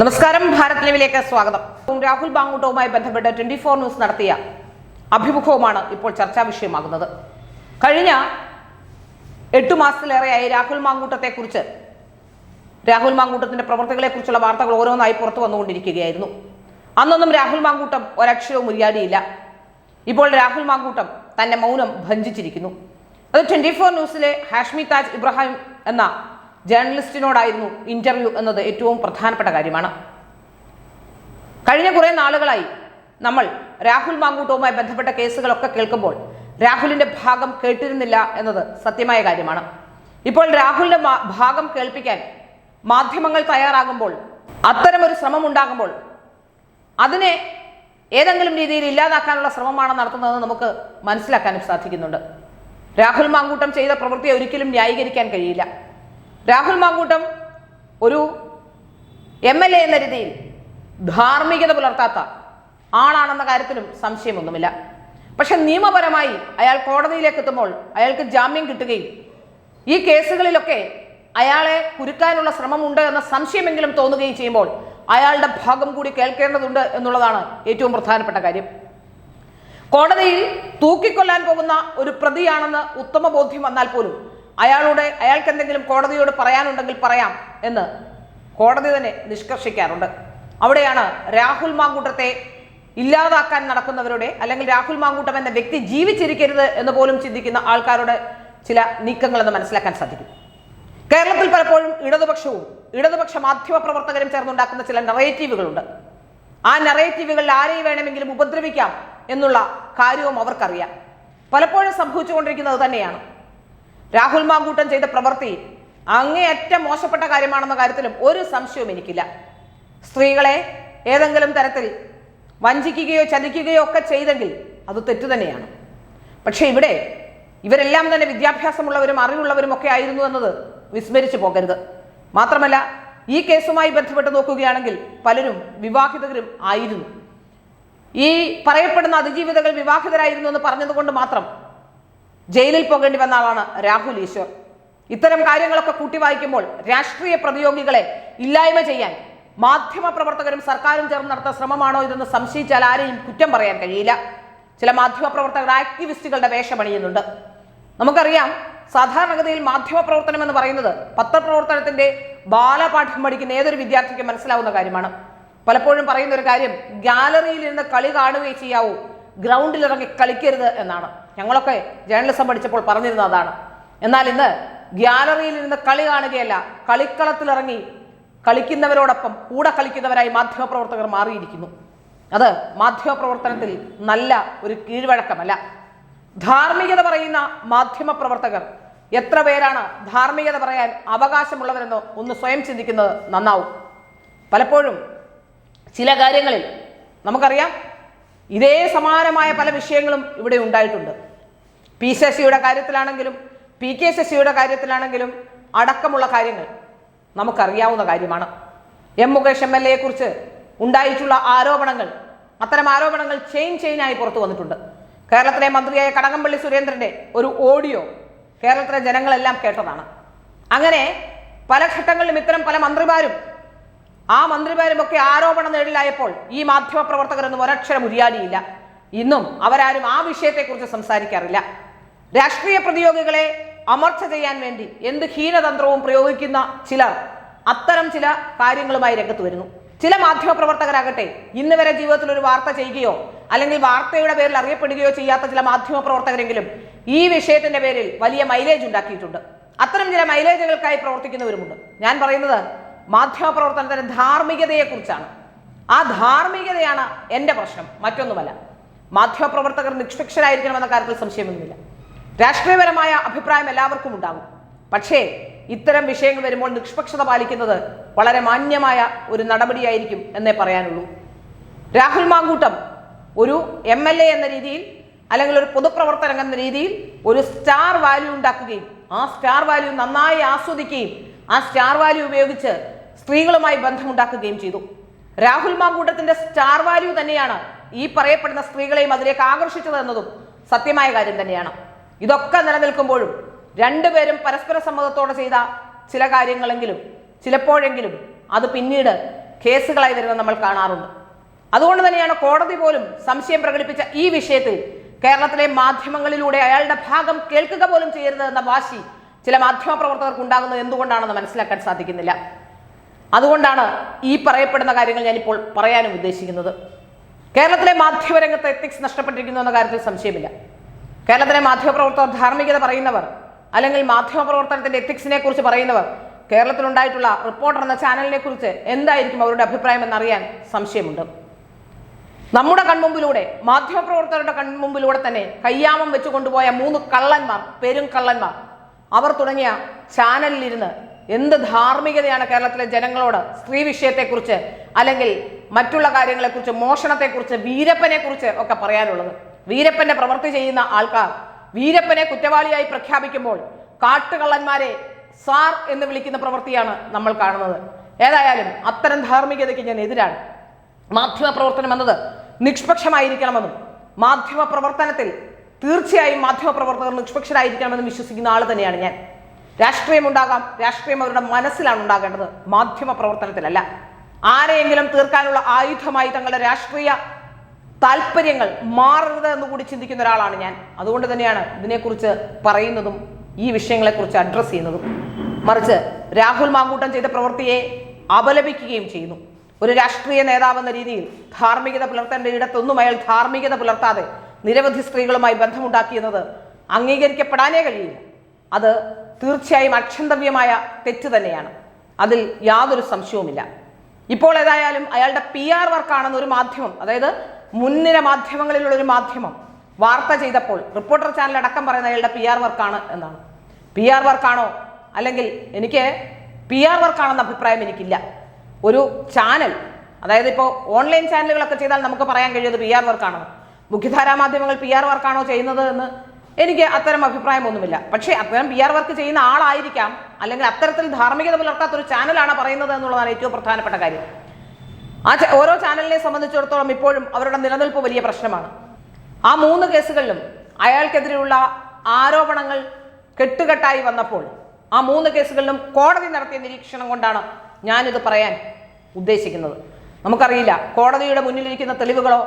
നമസ്കാരം ഭാരത് ലൈവിലേക്ക് സ്വാഗതം. രാഹുൽ ബാങ്കൂട്ടവുമായി ബന്ധപ്പെട്ട് ട്വന്റി ഫോർ ന്യൂസ് നടത്തിയ അഭിമുഖവുമാണ് ഇപ്പോൾ ചർച്ചാ വിഷയമാകുന്നത്. കഴിഞ്ഞ എട്ടു മാസത്തിലേറെയായി രാഹുൽ മാങ്കൂട്ടത്തെക്കുറിച്ച് രാഹുൽ മാങ്കൂട്ടത്തിന്റെ പ്രവർത്തികളെക്കുറിച്ചുള്ള വാർത്തകൾ ഓരോന്നായി പുറത്തു വന്നുകൊണ്ടിരിക്കുകയായിരുന്നു. അന്നൊന്നും രാഹുൽ മാങ്കൂട്ടം ഒരക്ഷരവും ഉരിയാടിയില്ല ഇപ്പോൾ രാഹുൽ മാങ്കൂട്ടം തന്റെ മൗനം ഭഞ്ചിച്ചിരിക്കുന്നു അത് ട്വന്റി ഫോർ ന്യൂസിലെ ഹാഷ്മി താജ് ഇബ്രാഹിം എന്ന ജേർണലിസ്റ്റിനോടായിരുന്നു ഇന്റർവ്യൂ എന്നത് ഏറ്റവും പ്രധാനപ്പെട്ട കാര്യമാണ്. കഴിഞ്ഞ കുറേ നാളുകളായി നമ്മൾ രാഹുൽ മാങ്കൂട്ടവുമായി ബന്ധപ്പെട്ട കേസുകളൊക്കെ കേൾക്കുമ്പോൾ രാഹുലിന്റെ ഭാഗം കേട്ടിരുന്നില്ല എന്നത് സത്യമായ കാര്യമാണ്. ഇപ്പോൾ രാഹുലിന്റെ ഭാഗം കേൾപ്പിക്കാൻ മാധ്യമങ്ങൾ തയ്യാറാകുമ്പോൾ അത്തരമൊരു ശ്രമം ഉണ്ടാകുമ്പോൾ അതിനെ ഏതെങ്കിലും രീതിയിൽ ഇല്ലാതാക്കാനുള്ള ശ്രമമാണ് നടത്തുന്നതെന്ന് നമുക്ക് മനസ്സിലാക്കാനും സാധിക്കുന്നുണ്ട്. രാഹുൽ മാങ്കൂട്ടം ചെയ്ത പ്രവൃത്തിയെ ഒരിക്കലും ന്യായീകരിക്കാൻ കഴിയില്ല. രാഹുൽ മാങ്കൂട്ടം ഒരു എം എൽ എ എന്ന രീതിയിൽ ധാർമ്മികത പുലർത്താത്ത ആളാണെന്ന കാര്യത്തിലും സംശയമൊന്നുമില്ല. പക്ഷെ നിയമപരമായി അയാൾ കോടതിയിലേക്ക് എത്തുമ്പോൾ അയാൾക്ക് ജാമ്യം കിട്ടുകയും ഈ കേസുകളിലൊക്കെ അയാളെ കുരുക്കാനുള്ള ശ്രമമുണ്ട് എന്ന സംശയമെങ്കിലും തോന്നുകയും ചെയ്യുമ്പോൾ അയാളുടെ ഭാഗം കൂടി കേൾക്കേണ്ടതുണ്ട് എന്നുള്ളതാണ് ഏറ്റവും പ്രധാനപ്പെട്ട കാര്യം. കോടതിയിൽ തൂക്കിക്കൊല്ലാൻ പോകുന്ന ഒരു പ്രതിയാണെന്ന് ഉത്തമ ബോധ്യം വന്നാൽ പോലും അയാളുടെ അയാൾക്ക് എന്തെങ്കിലും കോടതിയോട് പറയാനുണ്ടെങ്കിൽ പറയാം എന്ന് കോടതി തന്നെ നിഷ്കർഷിക്കാറുണ്ട്. അവിടെയാണ് രാഹുൽ മാങ്കൂട്ടത്തെ ഇല്ലാതാക്കാൻ നടക്കുന്നവരുടെ അല്ലെങ്കിൽ രാഹുൽ മാങ്കൂട്ടം എന്ന വ്യക്തി ജീവിച്ചിരിക്കരുത് എന്ന് പോലും ചിന്തിക്കുന്ന ആൾക്കാരുടെ ചില നീക്കങ്ങളെന്ന് മനസ്സിലാക്കാൻ സാധിക്കും. കേരളത്തിൽ പലപ്പോഴും ഇടതുപക്ഷവും ഇടതുപക്ഷ മാധ്യമ പ്രവർത്തകരും ചേർന്നുണ്ടാക്കുന്ന ചില നറേറ്റീവുകളുണ്ട് ആ നറേറ്റീവുകളിൽ ആരെയും വേണമെങ്കിലും ഉപദ്രവിക്കാം എന്നുള്ള കാര്യവും അവർക്കറിയാം. പലപ്പോഴും സംഭവിച്ചുകൊണ്ടിരിക്കുന്നത് തന്നെയാണ്. രാഹുൽ മാങ്കൂട്ടൻ ചെയ്ത പ്രവൃത്തി അങ്ങേയറ്റം മോശപ്പെട്ട കാര്യമാണെന്ന കാര്യത്തിലും ഒരു സംശയവും എനിക്കില്ല. സ്ത്രീകളെ ഏതെങ്കിലും തരത്തിൽ വഞ്ചിക്കുകയോ ചതിക്കുകയോ ഒക്കെ ചെയ്തെങ്കിൽ അത് തെറ്റു തന്നെയാണ്. പക്ഷേ ഇവിടെ ഇവരെല്ലാം തന്നെ വിദ്യാഭ്യാസമുള്ളവരും അറിവുള്ളവരും ഒക്കെ ആയിരുന്നു എന്നത് വിസ്മരിച്ചു പോകരുത്. മാത്രമല്ല ഈ കേസുമായി ബന്ധപ്പെട്ട് നോക്കുകയാണെങ്കിൽ പലരും വിവാഹിതരും ആയിരുന്നു. ഈ പറയപ്പെടുന്ന അതിജീവിതകൾ വിവാഹിതരായിരുന്നു എന്ന് പറഞ്ഞതുകൊണ്ട് മാത്രം ജയിലിൽ പോകേണ്ടി വന്ന ആളാണ് രാഹുൽ ഈശ്വർ. ഇത്തരം കാര്യങ്ങളൊക്കെ കൂട്ടി വായിക്കുമ്പോൾ രാഷ്ട്രീയ പ്രതിയോഗികളെ ഇല്ലായ്മ ചെയ്യാൻ മാധ്യമ പ്രവർത്തകരും സർക്കാരും ചേർന്ന് നടത്തുന്ന ശ്രമമാണോ ഇതെന്ന് സംശയിച്ചാൽ ആരെയും കുറ്റം പറയാൻ കഴിയില്ല. ചില മാധ്യമ പ്രവർത്തകർ ആക്ടിവിസ്റ്റുകളുടെ വേഷമണിയുന്നുണ്ട്. നമുക്കറിയാം സാധാരണഗതിയിൽ മാധ്യമ പ്രവർത്തനം എന്ന് പറയുന്നത് പത്രപ്രവർത്തനത്തിന്റെ ബാലപാഠം പഠിക്കുന്ന ഏതൊരു വിദ്യാർത്ഥിക്കും മനസ്സിലാവുന്ന കാര്യമാണ്. പലപ്പോഴും പറയുന്ന ഒരു കാര്യം ഗാലറിയിൽ ഇരുന്ന് കളി കാണുകയും ചെയ്യാവൂ. ഗ്രൗണ്ടിൽ ഇറങ്ങി കളിക്കരുത് എന്നാണ്. ഞങ്ങളൊക്കെ ജേർണലിസം പഠിച്ചപ്പോൾ പറഞ്ഞിരുന്നത് അതാണ്. എന്നാൽ ഇന്ന് ഗ്യാലറിയിൽ ഇരുന്ന് കളി കാണുകയല്ല കളിക്കളത്തിലിറങ്ങി കളിക്കുന്നവരോടൊപ്പം കൂടെ കളിക്കുന്നവരായി മാധ്യമപ്രവർത്തകർ മാറിയിരിക്കുന്നു. അത് മാധ്യമപ്രവർത്തനത്തിൽ നല്ല ഒരു കീഴ്വഴക്കമല്ല. ധാർമ്മികത പറയുന്ന മാധ്യമപ്രവർത്തകർ എത്ര പേരാണ് ധാർമ്മികത പറയാൻ അവകാശമുള്ളവരെന്ന് ഒന്ന് സ്വയം ചിന്തിക്കുന്നത് നന്നാവും. പലപ്പോഴും ചില കാര്യങ്ങളിൽ നമുക്കറിയാം ഇതേ സമാനമായ പല വിഷയങ്ങളും ഇവിടെ ഉണ്ടായിട്ടുണ്ട്. പി ശശിയുടെ കാര്യത്തിലാണെങ്കിലും പി കെ ശശിയുടെ കാര്യത്തിലാണെങ്കിലും അടക്കമുള്ള കാര്യങ്ങൾ നമുക്കറിയാവുന്ന കാര്യമാണ്. എം മുകേഷ് എം എൽ എയെ കുറിച്ച് ഉണ്ടായിട്ടുള്ള ആരോപണങ്ങൾ അത്തരം ആരോപണങ്ങൾ ചെയിൻ ചെയിനായി പുറത്തു വന്നിട്ടുണ്ട്. കേരളത്തിലെ മന്ത്രിയായ കടകംപള്ളി സുരേന്ദ്രന്റെ ഒരു ഓഡിയോ കേരളത്തിലെ ജനങ്ങളെല്ലാം കേട്ടതാണ്. അങ്ങനെ പല ഘട്ടങ്ങളിലും ഇത്തരം പല മന്ത്രിമാരും ആ മന്ത്രിമാരുമൊക്കെ ആരോപണം നേടിലായപ്പോൾ ഈ മാധ്യമ പ്രവർത്തകരൊന്നും ഒരക്ഷരം ഉരിയാടിയില്ല. ഇന്നും അവരാരും ആ വിഷയത്തെക്കുറിച്ച് സംസാരിക്കാറില്ല. രാഷ്ട്രീയ പ്രതിയോഗികളെ അമർച്ച ചെയ്യാൻ വേണ്ടി എന്ത് ഹീനതന്ത്രവും പ്രയോഗിക്കുന്ന ചിലർ അത്തരം ചില കാര്യങ്ങളുമായി രംഗത്ത് വരുന്നു. ചില മാധ്യമപ്രവർത്തകരാകട്ടെ ഇന്ന് വരെ ജീവിതത്തിൽ ഒരു വാർത്ത ചെയ്യുകയോ അല്ലെങ്കിൽ വാർത്തയുടെ പേരിൽ അറിയപ്പെടുകയോ ചെയ്യാത്ത ചില മാധ്യമപ്രവർത്തകരെങ്കിലും ഈ വിഷയത്തിന്റെ പേരിൽ വലിയ മൈലേജ് ഉണ്ടാക്കിയിട്ടുണ്ട്. അത്തരം ചില മൈലേജുകൾക്കായി പ്രവർത്തിക്കുന്നവരുമുണ്ട്. ഞാൻ പറയുന്നത് മാധ്യമ പ്രവർത്തനത്തിന്റെ ധാർമ്മികതയെക്കുറിച്ചാണ്. ആ ധാർമ്മികതയാണ് എന്റെ പ്രശ്നം മറ്റൊന്നുമല്ല. മാധ്യമപ്രവർത്തകർ നിഷ്പക്ഷരായിരിക്കണം നിഷ്പക്ഷരായിരിക്കണമെന്ന കാര്യത്തിൽ സംശയമൊന്നുമില്ല. രാഷ്ട്രീയപരമായ അഭിപ്രായം എല്ലാവർക്കും ഉണ്ടാകും. പക്ഷേ ഇത്തരം വിഷയങ്ങൾ വരുമ്പോൾ നിഷ്പക്ഷത പാലിക്കുന്നത് വളരെ മാന്യമായ ഒരു നടപടിയായിരിക്കും എന്നേ പറയാനുള്ളൂ. രാഹുൽ മാങ്കൂട്ടം ഒരു എം എൽ എ എന്ന രീതിയിൽ അല്ലെങ്കിൽ ഒരു പൊതുപ്രവർത്തനം എന്ന രീതിയിൽ ഒരു സ്റ്റാർ വാല്യൂ ഉണ്ടാക്കുകയും ആ സ്റ്റാർ വാല്യൂ നന്നായി ആസ്വദിക്കുകയും ആ സ്റ്റാർ വാല്യൂ ഉപയോഗിച്ച് സ്ത്രീകളുമായി ബന്ധമുണ്ടാക്കുകയും ചെയ്തു. രാഹുൽ മാങ്കൂട്ടത്തിന്റെ സ്റ്റാർ വാല്യൂ തന്നെയാണ് ഈ പറയപ്പെടുന്ന സ്ത്രീകളെയും അതിലേക്ക് ആകർഷിച്ചത് എന്നതും സത്യമായ കാര്യം തന്നെയാണ്. ഇതൊക്കെ നിലനിൽക്കുമ്പോഴും രണ്ടുപേരും പരസ്പര സമ്മതത്തോടെ ചെയ്ത ചില കാര്യങ്ങളെങ്കിലും ചിലപ്പോഴെങ്കിലും അത് പിന്നീട് കേസുകളായി വരുന്നത് നമ്മൾ കാണാറുണ്ട്. അതുകൊണ്ട് തന്നെയാണ് കോടതി പോലും സംശയം പ്രകടിപ്പിച്ച ഈ വിഷയത്തിൽ കേരളത്തിലെ മാധ്യമങ്ങളിലൂടെ അയാളുടെ ഭാഗം കേൾക്കുക പോലും ചെയ്യരുത് എന്ന വാശി ചില മാധ്യമ പ്രവർത്തകർക്ക് ഉണ്ടാകുന്നത് എന്തുകൊണ്ടാണെന്ന് മനസ്സിലാക്കാൻ സാധിക്കുന്നില്ല. അതുകൊണ്ടാണ് ഈ പറയപ്പെടുന്ന കാര്യങ്ങൾ ഞാനിപ്പോൾ പറയാനും ഉദ്ദേശിക്കുന്നത്. കേരളത്തിലെ മാധ്യമരംഗത്ത് എത്തിക്സ് നഷ്ടപ്പെട്ടിരിക്കുന്നു എന്ന കാര്യത്തിൽ സംശയമില്ല. കേരളത്തിലെ മാധ്യമപ്രവർത്തകർ ധാർമ്മികത പറയുന്നവർ അല്ലെങ്കിൽ മാധ്യമപ്രവർത്തനത്തിന്റെ എത്തിക്സിനെ കുറിച്ച് പറയുന്നവർ കേരളത്തിലുണ്ടായിട്ടുള്ള റിപ്പോർട്ടർ എന്ന ചാനലിനെ കുറിച്ച് എന്തായിരിക്കും അവരുടെ അഭിപ്രായം എന്നറിയാൻ സംശയമുണ്ട്. നമ്മുടെ കൺമുമ്പിലൂടെ മാധ്യമപ്രവർത്തകരുടെ കൺമുമ്പിലൂടെ തന്നെ കയ്യാമം വെച്ച് കൊണ്ടുപോയ മൂന്ന് കള്ളന്മാർ പെരും കള്ളന്മാർ അവർ തുടങ്ങിയ ചാനലിലിരുന്ന് എന്ത് ധാർമ്മികതയാണ് കേരളത്തിലെ ജനങ്ങളോട് സ്ത്രീ വിഷയത്തെക്കുറിച്ച് അല്ലെങ്കിൽ മറ്റുള്ള കാര്യങ്ങളെക്കുറിച്ച് മോഷണത്തെക്കുറിച്ച് വീരപ്പനെ കുറിച്ച് ഒക്കെ പറയാനുള്ളത്? വീരപ്പന്റെ പ്രവൃത്തി ചെയ്യുന്ന ആൾക്കാർ വീരപ്പനെ കുറ്റവാളിയായി പ്രഖ്യാപിക്കുമ്പോൾ കാട്ടുകള്ളന്മാരെ സാർ എന്ന് വിളിക്കുന്ന പ്രവൃത്തിയാണ് നമ്മൾ കാണുന്നത്. ഏതായാലും അത്തരം ധാർമ്മികതയ്ക്ക് ഞാൻ എതിരാണ്. മാധ്യമ പ്രവർത്തനം എന്നത് നിഷ്പക്ഷമായിരിക്കണമെന്നും മാധ്യമ പ്രവർത്തനത്തിൽ തീർച്ചയായും മാധ്യമ പ്രവർത്തകർ നിഷ്പക്ഷരായിരിക്കണമെന്ന് വിശ്വസിക്കുന്ന ആൾ തന്നെയാണ് ഞാൻ. രാഷ്ട്രീയം ഉണ്ടാകാം രാഷ്ട്രീയം അവരുടെ മനസ്സിലാണ് ഉണ്ടാകേണ്ടത്. മാധ്യമ പ്രവർത്തനത്തിലല്ല. ആരെയെങ്കിലും തീർക്കാനുള്ള ആയുധമായി തങ്ങളുടെ രാഷ്ട്രീയ താല്പര്യങ്ങൾ മാറരുത് എന്ന് കൂടി ചിന്തിക്കുന്ന ഒരാളാണ് ഞാൻ. അതുകൊണ്ട് തന്നെയാണ് ഇതിനെക്കുറിച്ച് പറയുന്നതും ഈ വിഷയങ്ങളെക്കുറിച്ച് അഡ്രസ്സ് ചെയ്യുന്നതും. മറിച്ച് രാഹുൽ മാങ്കൂട്ടം ചെയ്ത പ്രവൃത്തിയെ അപലപിക്കുകയും ചെയ്യുന്നു. ഒരു രാഷ്ട്രീയ നേതാവെന്ന രീതിയിൽ ധാർമ്മികത പുലർത്തേണ്ട ഇടത്തൊന്നും അയാൾ ധാർമ്മികത പുലർത്താതെ നിരവധി സ്ത്രീകളുമായി ബന്ധമുണ്ടാക്കിയെന്നത് അംഗീകരിക്കപ്പെടാനേ കഴിയില്ല. അത് തീർച്ചയായും അക്ഷന്തവ്യമായ തെറ്റ് തന്നെയാണ്. അതിൽ യാതൊരു സംശയവുമില്ല. ഇപ്പോൾ ഏതായാലും അയാളുടെ പി ആർ വർക്കാണെന്ന് ഒരു മാധ്യമം അതായത് മുൻനിര മാധ്യമങ്ങളിലുള്ള ഒരു മാധ്യമം വാർത്ത ചെയ്തപ്പോൾ റിപ്പോർട്ടർ ചാനൽ അടക്കം പറയുന്ന അയാളുടെ പി ആർ വർക്കാണ് എന്നാണ്. പി ആർ വർക്കാണോ? അല്ലെങ്കിൽ എനിക്ക് പി ആർ വർക്കാണെന്ന അഭിപ്രായം എനിക്കില്ല. ഒരു ചാനൽ അതായത് ഇപ്പോൾ ഓൺലൈൻ ചാനലുകളൊക്കെ ചെയ്താൽ നമുക്ക് പറയാൻ കഴിയുന്നത് പി ആർ വർക്കാണോ. മുഖ്യധാരാ മാധ്യമങ്ങൾ പി ആർ വർക്കാണോ ചെയ്യുന്നത് എന്ന് എനിക്ക് അത്തരം അഭിപ്രായമൊന്നുമില്ല. പക്ഷേ അത്തരം പി ആർ വർക്ക് ചെയ്യുന്ന ആളായിരിക്കാം. അല്ലെങ്കിൽ അത്തരത്തിൽ ധാർമ്മികത പുലർത്താത്ത ഒരു ചാനലാണ് പറയുന്നത് എന്നുള്ളതാണ് ഏറ്റവും പ്രധാനപ്പെട്ട കാര്യം. ആ ഓരോ ചാനലിനെ സംബന്ധിച്ചിടത്തോളം ഇപ്പോഴും അവരുടെ നിലനിൽപ്പ് വലിയ പ്രശ്നമാണ്. ആ മൂന്ന് കേസുകളിലും അയാൾക്കെതിരെയുള്ള ആരോപണങ്ങൾ കെട്ടുകെട്ടായി വന്നപ്പോൾ ആ മൂന്ന് കേസുകളിലും കോടതി നടത്തിയ നിരീക്ഷണം കൊണ്ടാണ് ഞാനിത് പറയാൻ ഉദ്ദേശിക്കുന്നത്. നമുക്കറിയില്ല കോടതിയുടെ മുന്നിലിരിക്കുന്ന തെളിവുകളോ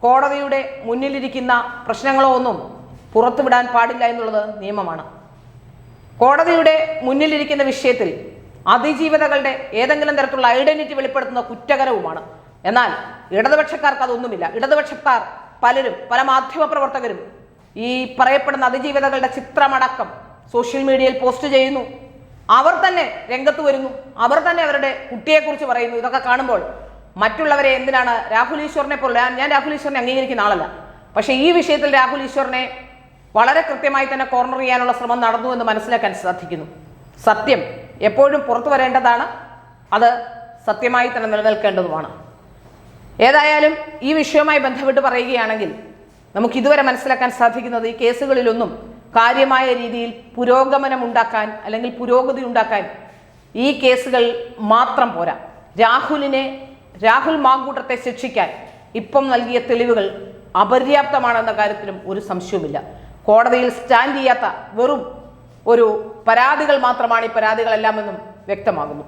കോടതിയുടെ മുന്നിലിരിക്കുന്ന പ്രശ്നങ്ങളോ ഒന്നും പുറത്തുവിടാൻ പാടില്ല എന്നുള്ളത് നിയമമാണ്. കോടതിയുടെ മുന്നിലിരിക്കുന്ന വിഷയത്തിൽ അതിജീവിതകളുടെ ഏതെങ്കിലും തരത്തിലുള്ള ഐഡന്റിറ്റി വെളിപ്പെടുത്തുന്ന കുറ്റകരവുമാണ്. എന്നാൽ ഇടതുപക്ഷക്കാർക്ക് അതൊന്നുമില്ല. ഇടതുപക്ഷക്കാർ പലരും പല മാധ്യമ പ്രവർത്തകരും ഈ പറയപ്പെടുന്ന അതിജീവിതകളുടെ ചിത്രമടക്കം സോഷ്യൽ മീഡിയയിൽ പോസ്റ്റ് ചെയ്യുന്നു. അവർ തന്നെ രംഗത്ത് വരുന്നു. അവർ തന്നെ അവരുടെ കുട്ടിയെക്കുറിച്ച് പറയുന്നു. ഇതൊക്കെ കാണുമ്പോൾ മറ്റുള്ളവരെ എന്തിനാണ് രാഹുൽ ഈശ്വറിനെ പോലെ ഞാൻ- രാഹുൽ ഈശ്വറിനെ അംഗീകരിക്കുന്ന ആളല്ല. പക്ഷേ ഈ വിഷയത്തിൽ രാഹുൽ ഈശ്വറിനെ വളരെ കൃത്യമായി തന്നെ കോർണർ ചെയ്യാനുള്ള ശ്രമം നടന്നു എന്ന് മനസ്സിലാക്കാൻ സാധിക്കുന്നു. സത്യം എപ്പോഴും പുറത്തു വരേണ്ടതാണ്. അത് സത്യമായി തന്നെ നിലനിൽക്കേണ്ടതുമാണ്. ഏതായാലും ഈ വിഷയവുമായി ബന്ധപ്പെട്ട് പറയുകയാണെങ്കിൽ നമുക്ക് ഇതുവരെ മനസ്സിലാക്കാൻ സാധിക്കുന്നത് ഈ കേസുകളിലൊന്നും കാര്യമായ രീതിയിൽ പുരോഗമനം ഉണ്ടാക്കാൻ അല്ലെങ്കിൽ പുരോഗതി ഉണ്ടാക്കാൻ ഈ കേസുകൾ മാത്രം പോരാ. രാഹുലിനെ രാഹുൽ മാങ്കൂട്ടത്തെ ശിക്ഷിക്കാൻ ഇപ്പം നൽകിയ തെളിവുകൾ അപര്യാപ്തമാണെന്ന കാര്യത്തിലും ഒരു സംശയവുമില്ല. കോടതിയിൽ സ്റ്റാൻഡ് ചെയ്യാത്ത വെറും ഒരു പരാതികൾ മാത്രമാണ് ഈ പരാതികളെല്ലാമെന്നും വ്യക്തമാകുന്നു.